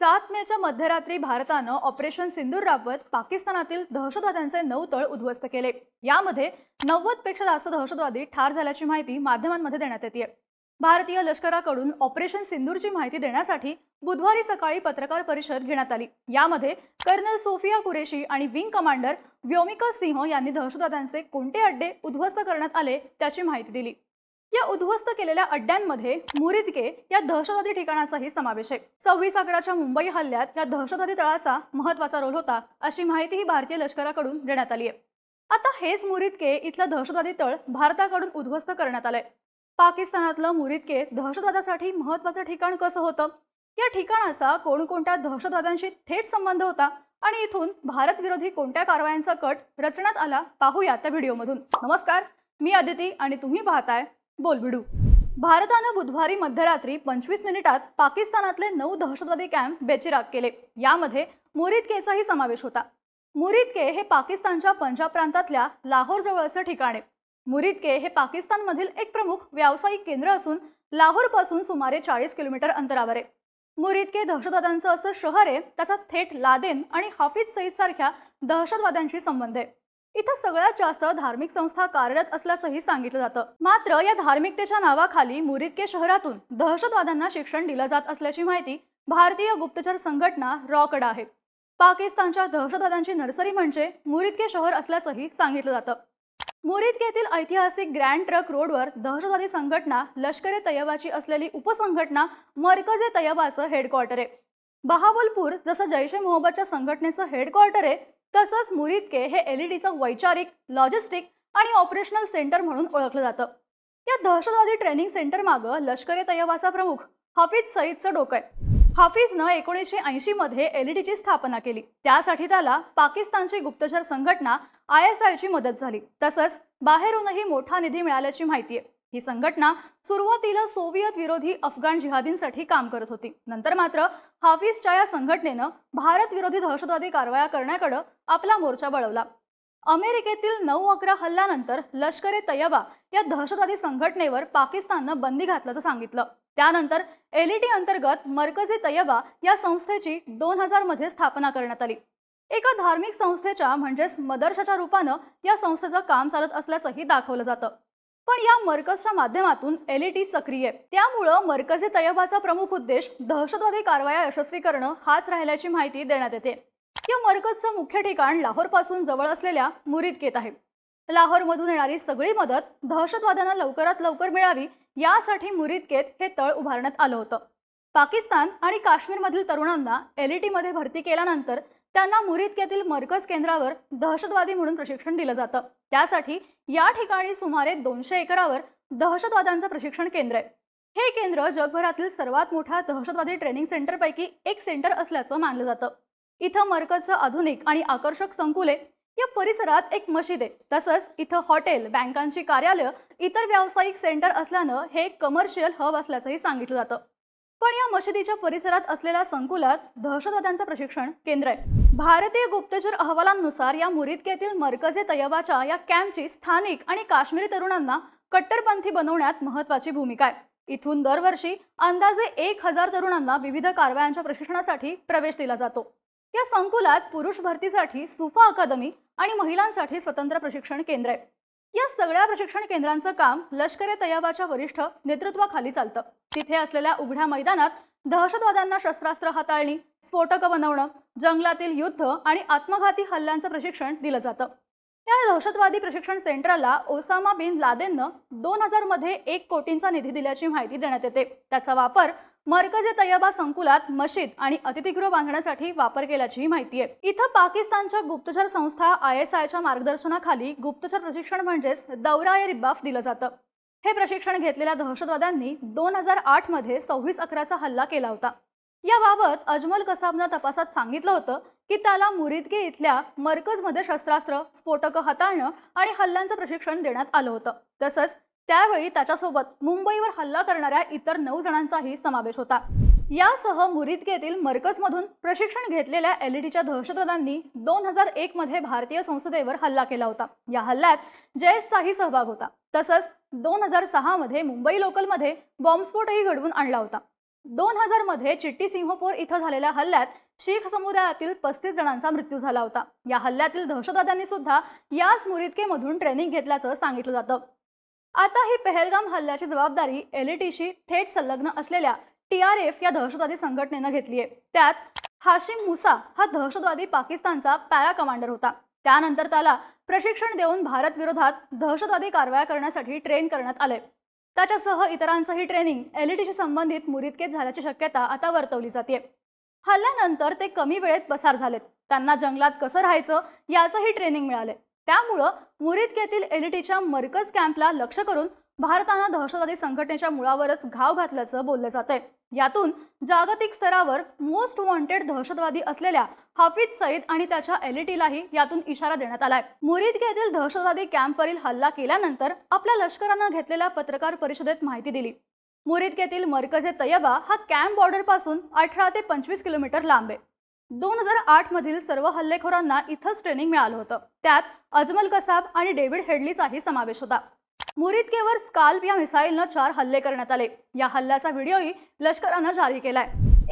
सात मेच्या मध्यरात्री भारतानं ऑपरेशन सिंदूर राबवत पाकिस्तानातील दहशतवाद्यांचे नऊ तळ उद्ध्वस्त केले. यामध्ये नव्वदपेक्षा जास्त दहशतवादी ठार झाल्याची माहिती माध्यमांमध्ये देण्यात येते भारतीय लष्कराकडून ऑपरेशन सिंदूरची माहिती देण्यासाठी बुधवारी सकाळी पत्रकार परिषद घेण्यात आली. यामध्ये कर्नल सोफिया कुरेशी आणि विंग कमांडर व्योमिका सिंह यांनी दहशतवाद्यांचे कोणते अड्डे उद्ध्वस्त करण्यात आले त्याची माहिती दिली. या उद्ध्वस्त केलेल्या अड्ड्यांमध्ये मुरिदके या दहशतवादी ठिकाणाचाही समावेश आहे. सव्वीस अकराच्या मुंबई हल्ल्यात या दहशतवादी तळाचा महत्त्वाचा रोल होता अशी माहितीही भारतीय लष्कराकडून देण्यात आली आहे. आता हेच मुरिदके इथलं दहशतवादी तळ भारताकडून उद्ध्वस्त करण्यात आलंय. पाकिस्तानातलं मुरिदके दहशतवादासाठी महत्वाचं ठिकाण कसं होतं? या ठिकाणाचा कोणकोणत्या दहशतवाद्यांशी थेट संबंध होता? आणि इथून भारत विरोधी कोणत्या कारवायांचा कट रचण्यात आला? पाहूया त्या व्हिडिओमधून. नमस्कार मी अदिती आणि तुम्ही पाहताय बोलबिडू भारतानं बुधवारी मध्यरात्री पंचवीस मिनिटात पाकिस्तानातले नऊ दहशतवादी कॅम्प बेचिराग केले. यामध्ये मुरिदकेचाही समावेश होता. मुरिदके हे पाकिस्तानच्या पंजाब प्रांतातल्या लाहोर जवळचं ठिकाण आहे. मुरिदके हे पाकिस्तानमधील एक प्रमुख व्यावसायिक केंद्र असून लाहोरपासून सुमारे चाळीस किलोमीटर अंतरावर आहे. मुरिदके दहशतवाद्यांचं असं शहर आहे त्याचा थेट लादेन आणि हाफिज सईद सारख्या दहशतवाद्यांशी संबंध आहे. इथं सगळ्यात जास्त धार्मिक संस्था कार्यरत असल्याचंही सांगितलं जातं. मात्र या धार्मिकतेच्या नावाखाली मुरिदके शहरातून दहशतवाद्यांना शिक्षण दिलं जात असल्याची माहिती भारतीय गुप्तचर संघटना रॉकड आहे. पाकिस्तानच्या दहशतवाद्यांची नर्सरी म्हणजे मुरिदके शहर असल्याचंही सांगितलं जातं. मुरिदके येथील ऐतिहासिक ग्रँड ट्रक रोडवर दहशतवादी संघटना लष्करे तयबाची असलेली उपसंघटना मरकज ए हेडक्वार्टर आहे. बहावलपूर जसं जैश ए मोहम्मदच्या संघटनेचं हेडक्वार्टर आहे तसंच मुरिदके हे एलईडीचं वैचारिक लॉजिस्टिक आणि ऑपरेशनल सेंटर म्हणून ओळखलं जातं. या दहशतवादी ट्रेनिंग सेंटर मागं लष्कर ए तय्यबाचा प्रमुख हाफिज सईदचं डोकं आहे. हाफिजनं एकोणीसशे ऐंशी मध्ये एलईडीची स्थापना केली. त्यासाठी त्याला पाकिस्तानची गुप्तचर संघटना आय एस आयची मदत झाली. तसंच बाहेरूनही मोठा निधी मिळाल्याची माहिती आहे. ही संघटना सुरुवातीला सोव्हियत विरोधी अफगाण जिहादींसाठी काम करत होती. नंतर मात्र हाफिजच्या या संघटनेनं भारत विरोधी दहशतवादी कारवाया करण्याकडे आपला मोर्चा वळवला. अमेरिकेतील नऊ अकरा हल्ल्यानंतर लष्कर ए तय्यबा या दहशतवादी संघटनेवर पाकिस्ताननं बंदी घातल्याचं सांगितलं. त्यानंतर एलईटी अंतर्गत मरकज ए तय्यबा या संस्थेची दोन हजारमध्ये स्थापना करण्यात आली. एका धार्मिक संस्थेच्या म्हणजेच मदरशाच्या रूपानं या संस्थेचं काम चालत असल्याचंही दाखवलं जातं. पण या मरकजच्या माध्यमातून एलईटी सक्रिय आहे. त्यामुळं मरकज ए तयबाचा प्रमुख उद्देश दहशतवादी कारवाया यशस्वी करणं हाच राहिल्याची माहिती देण्यात येते. या मरकजचं मुख्य ठिकाण लाहोरपासून जवळ असलेल्या मुरीदकेत आहे. लाहोरमधून येणारी सगळी मदत दहशतवाद्यांना लवकरात लवकर मिळावी यासाठी मुरीदकेत हे तळ उभारण्यात आलं होतं. पाकिस्तान आणि काश्मीरमधील तरुणांना एल ई टीमध्ये भरती केल्यानंतर त्यांना मुरिदकेतील मरकज केंद्रावर दहशतवादी म्हणून प्रशिक्षण दिलं जातं. त्यासाठी या ठिकाणी सुमारे दोनशे एकरावर दहशतवाद्यांचं प्रशिक्षण केंद्र आहे. हे केंद्र जगभरातील सर्वात मोठ्या दहशतवादी ट्रेनिंग सेंटरपैकी एक सेंटर असल्याचं मानलं जातं. इथं मरकजचं आधुनिक आणि आकर्षक संकुले या परिसरात एक मशीद आहे. तसंच इथं हॉटेल बँकांची कार्यालय इतर व्यावसायिक सेंटर असल्यानं हे कमर्शियल हब असल्याचंही सांगितलं जातं. पण या मशिदीच्या परिसरात असलेल्या संकुलात दहशतवाद्यांचं प्रशिक्षण केंद्र आहे. भारतीय गुप्तचर अहवालांनुसार या मुरिदकेतील मरकजे तयबाच्या या कॅम्पची स्थानिक आणि काश्मीरी तरुणांना कट्टरपंथी बनवण्यात महत्वाची भूमिका आहे. इथून दरवर्षी अंदाजे एक हजार तरुणांना विविध कारवायांच्या प्रशिक्षणासाठी प्रवेश दिला जातो. या संकुलात पुरुष भरतीसाठी सुफा अकादमी आणि महिलांसाठी स्वतंत्र प्रशिक्षण केंद्र आहे. या सगळ्या प्रशिक्षण केंद्रांचं काम लष्कर ए वरिष्ठ नेतृत्वाखाली चालतं. तिथे असलेल्या उघड्या मैदानात दहशतवाद्यांना शस्त्रास्त्र हाताळणी स्फोटकं बनवणं जंगलातील युद्ध आणि आत्मघाती हल्ल्यांचं प्रशिक्षण दिलं जातं. या दहशतवादी प्रशिक्षण सेंटरला ओसामा बिन लादेननं दोन हजारमध्ये एक कोटींचा निधी दिल्याची माहिती देण्यात येते. त्याचा वापर मरकज ए तय्यबा संकुलात मशीद आणि अतिथीगृह बांधण्यासाठी वापर केल्याची माहिती आहे. इथं पाकिस्तानच्या गुप्तचर संस्था आय एस आयच्या मार्गदर्शनाखाली गुप्तचर प्रशिक्षण म्हणजेच दौरा ए रिबाफ दिलं जातं. हे प्रशिक्षण घेतलेल्या दहशतवाद्यांनी दोन हजार आठमध्ये सव्वीस अकराचा हल्ला केला होता. याबाबत अजमल कसाबनं तपासात सांगितलं होतं की त्याला मुरिदके इथल्या मरकजमध्ये शस्त्रास्त्र स्फोटकं हाताळणं आणि हल्ल्यांचं प्रशिक्षण देण्यात आलं होतं. तसंच त्यावेळी त्याच्यासोबत मुंबईवर हल्ला करणाऱ्या इतर नऊ जणांचाही समावेश होता. यासह मुरिदकेतील मरकजमधून प्रशिक्षण घेतलेल्या एलईडीच्या दहशतवाद्यांनी दोन हजार एक मध्ये भारतीय संसदेवर हल्ला केला होता. या हल्ल्यात जयेशचाही सहभाग होता. तसंच दोन हजार सहा मध्ये मुंबई लोकलमध्ये बॉम्बस्फोटही घडवून आणला होता. दोन हजारमध्ये चिट्टी सिंहपूर इथं झालेल्या हल्ल्यात शीख समुदायातील पस्तीस जणांचा मृत्यू झाला होता. या हल्ल्यातील दहशतवाद्यांनी सुद्धा याच मुरिदकेमधून ट्रेनिंग घेतल्याचं सांगितलं जातं. आता ही पहलगाम हल्ल्याची जबाबदारी एलईटीशी थेट संलग्न असलेल्या टी आर एफ या दहशतवादी संघटनेनं घेतली आहे त्यात हाशिम मुसा हा दहशतवादी पाकिस्तानचा पॅरा कमांडर होता. त्यानंतर त्याला प्रशिक्षण देऊन भारत विरोधात दहशतवादी कारवाया करण्यासाठी ट्रेन करण्यात आले त्याच्यासह इतरांचंही ट्रेनिंग एलईडीशी संबंधित मुरीदकेत झाल्याची शक्यता आता वर्तवली जाते. हल्ल्यानंतर ते कमी वेळेत पसार झालेत. त्यांना जंगलात कसं राहायचं याचंही ट्रेनिंग मिळाले त्यामुळं मुरीदकेतील एलईडीच्या मरकज कॅम्पला लक्ष करून भारतानं दहशतवादी संघटनेच्या मुळावरच घाव घातल्याचं बोललं जातंय. यातून जागतिक स्तरावर मोस्ट वॉन्टेड दहशतवादी असलेल्या हाफिज सईद आणि त्याच्या एलईटीलाही यातून इशारा देण्यात आलाय. मुरिदके दहशतवादी कॅम्पवरील हल्ला केल्यानंतर आपल्या लष्करानं घेतलेल्या पत्रकार परिषदेत माहिती दिली. मुरिदकेतील मरकजे तयबा हा कॅम्प बॉर्डरपासून अठरा ते पंचवीस किलोमीटर लांब आहे. दोन हजार आठ मधील सर्व हल्लेखोरांना इथंच ट्रेनिंग मिळालं होतं. त्यात अजमल कसाब आणि डेव्हिड हेडलीचाही समावेश होता. मुरिदकेवर स्काल्प या मिसाईलनं चार हल्ले करण्यात आले. या हल्ल्याचा व्हिडिओही लष्करानं जारी केलाय.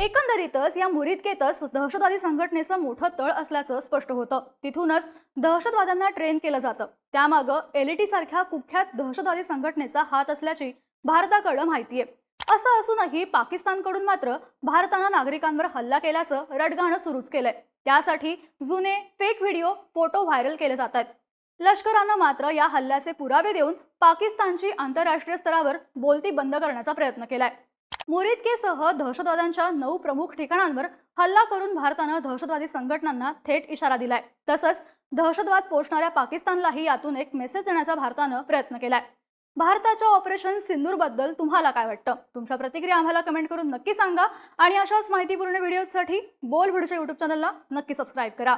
एकंदरीतच या मुरिदकेतच दहशतवादी संघटनेचं मोठं तळ असल्याचं स्पष्ट होतं. तिथूनच दहशतवाद्यांना ट्रेन केलं जातं. त्यामागं एलईटी सारख्या कुख्यात दहशतवादी संघटनेचा हात असल्याची भारताकडं माहिती आहे असं असूनही पाकिस्तानकडून मात्र भारतानं नागरिकांवर हल्ला केल्याचं रडगाणं सुरूच केलंय. त्यासाठी जुने फेक व्हिडिओ फोटो व्हायरल केले जात आहेत लष्करानं मात्र या हल्ल्याचे पुरावे देऊन पाकिस्तानची आंतरराष्ट्रीय स्तरावर बोलती बंद करण्याचा प्रयत्न केलाय. मुरिदकेसह दहशतवाद्यांच्या नऊ प्रमुख ठिकाणांवर हल्ला करून भारतानं दहशतवादी संघटनांना थेट इशारा दिलाय. तसंच दहशतवाद पोषणाऱ्या पाकिस्तानलाही यातून एक मेसेज देण्याचा भारतानं प्रयत्न केलाय. भारताच्या ऑपरेशन सिंदूरबद्दल तुम्हाला काय वाटतं? तुमच्या प्रतिक्रिया आम्हाला कमेंट करून नक्की सांगा. आणि अशाच माहितीपूर्ण व्हिडिओसाठी बोल व्हिडिओच्या यूट्यूब चॅनलला नक्की सबस्क्राईब करा.